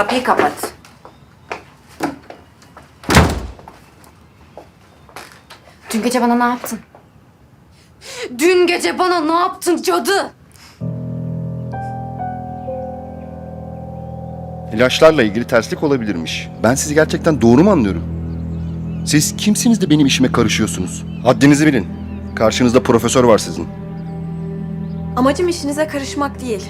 Kapıyı kapat. Dün gece bana ne yaptın? Dün gece bana ne yaptın cadı? İlaçlarla ilgili terslik olabilirmiş. Ben sizi gerçekten doğru mu anlıyorum? Siz kimsiniz de benim işime karışıyorsunuz? Haddinizi bilin. Karşınızda profesör var sizin. Amacım işinize karışmak değil.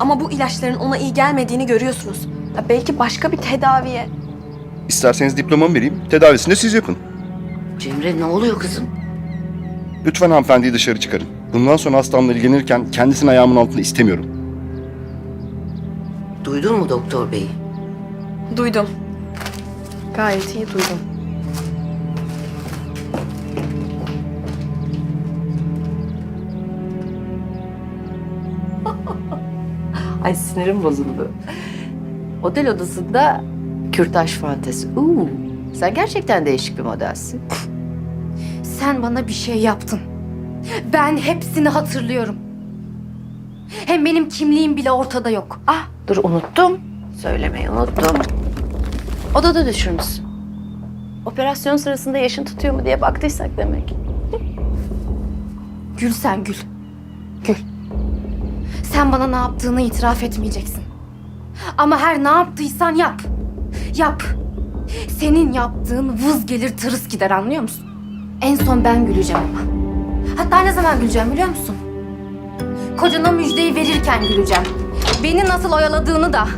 Ama bu ilaçların ona iyi gelmediğini görüyorsunuz. Ya belki başka bir tedaviye. İsterseniz diplomamı vereyim, tedavisini de siz yapın. Cemre ne oluyor kızım? Lütfen hanımefendiyi dışarı çıkarın. Bundan sonra hastamla ilgilenirken kendisini ayağımın altında istemiyorum. Duydun mu doktor beyi? Duydum. Gayet iyi duydum. Ay sinirim bozuldu. Otel odasında kürtaj fantezi. Uuu, sen gerçekten değişik bir modelsin. Sen bana bir şey yaptın. Ben hepsini hatırlıyorum. Hem benim kimliğim bile ortada yok. Ah dur unuttum. Söylemeyi unuttum. Odada düşürmüşsün. Operasyon sırasında yaşın tutuyor mu diye baktıysak demek. Gül sen gül. Gül. Sen bana ne yaptığını itiraf etmeyeceksin. Ama her ne yaptıysan yap. Yap. Senin yaptığın vız gelir tırıs gider anlıyor musun? En son ben güleceğim ama. Hatta ne zaman güleceğim biliyor musun? Kocana müjdeyi verirken güleceğim. Beni nasıl oyaladığını da,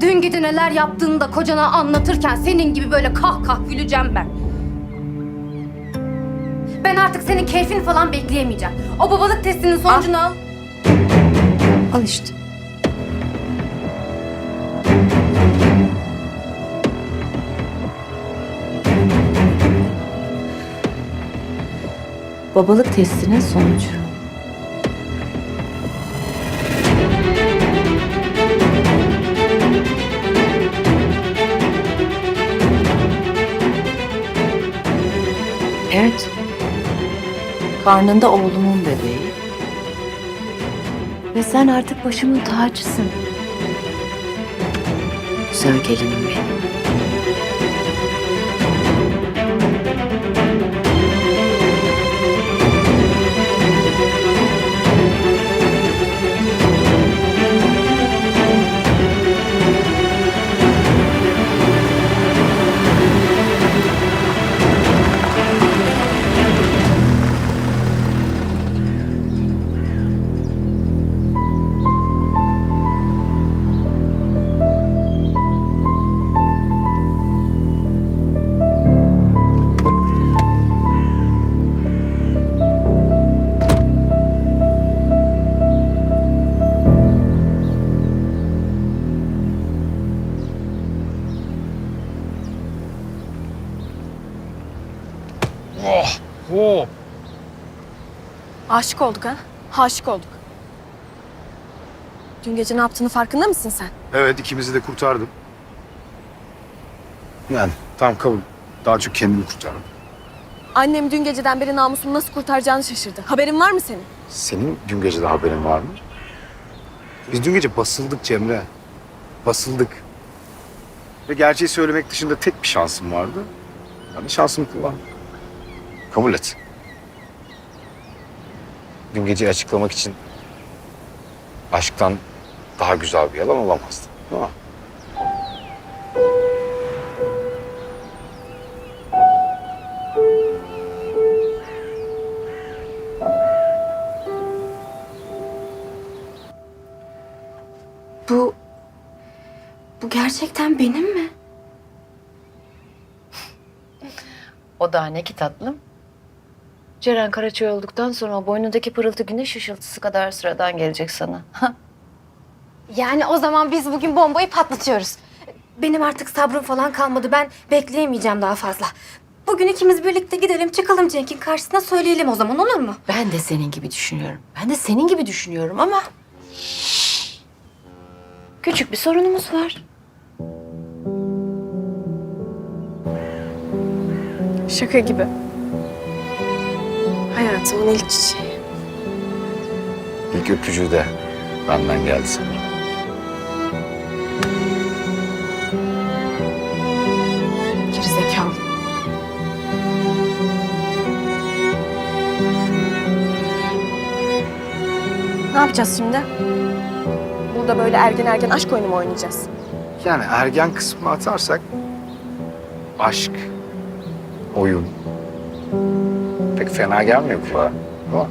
dün gece neler yaptığını da kocana anlatırken senin gibi böyle kah kah güleceğim ben. Ben artık senin keyfini falan bekleyemeyeceğim. O babalık testinin sonucunu al. Al işte. Babalık testinin sonucu. Evet. Karnında oğlumun bebeği. Ve sen artık başımın tacısın. Güzel gelinim benim. Oo. Aşık olduk ha? Aşık olduk. Dün gece ne yaptığını farkında mısın sen? Evet ikimizi de kurtardım. Yani tam kabul. Daha çok kendimi kurtardım. Annem dün geceden beri namusumu nasıl kurtaracağını şaşırdı. Haberin var mı senin? Senin dün gece de haberin var mı? Biz dün gece basıldık Cemre. Basıldık. Ve gerçeği söylemek dışında tek bir şansım vardı. Ben de şansımı kullandım. Kabul et. Dün geceyi açıklamak için aşktan daha güzel bir yalan olamazdı. Değil mi? Bu... Bu gerçekten benim mi? O daha ne ki tatlım? Ceren Karaçay olduktan sonra o boynundaki pırıltı güneş ışıltısı kadar sıradan gelecek sana. Yani o zaman biz bugün bombayı patlatıyoruz. Benim artık sabrım falan kalmadı. Ben bekleyemeyeceğim daha fazla. Bugün ikimiz birlikte gidelim çıkalım Cenk'in karşısına söyleyelim o zaman olur mu? Ben de senin gibi düşünüyorum. Ben de senin gibi düşünüyorum ama... Küçük bir sorunumuz var. Şaka gibi. Hayatımın ilk çiçeği. İlk öpücüğü de benden geldi sana. Ne yapacağız şimdi? Burada böyle ergen ergen aşk oyunu mu oynayacağız? Yani ergen kısmı atarsak aşk, oyun, fena gelmiyor kulağa. Ama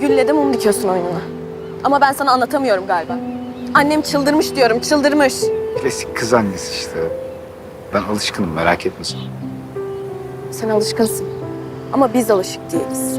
Gülle de mum dikiyorsun oyununa. Ama ben sana anlatamıyorum galiba. Annem çıldırmış diyorum, çıldırmış. klasik kız annesi işte. Ben alışkınım merak etme sen. Sen alışkınsın. Ama biz alışık değiliz.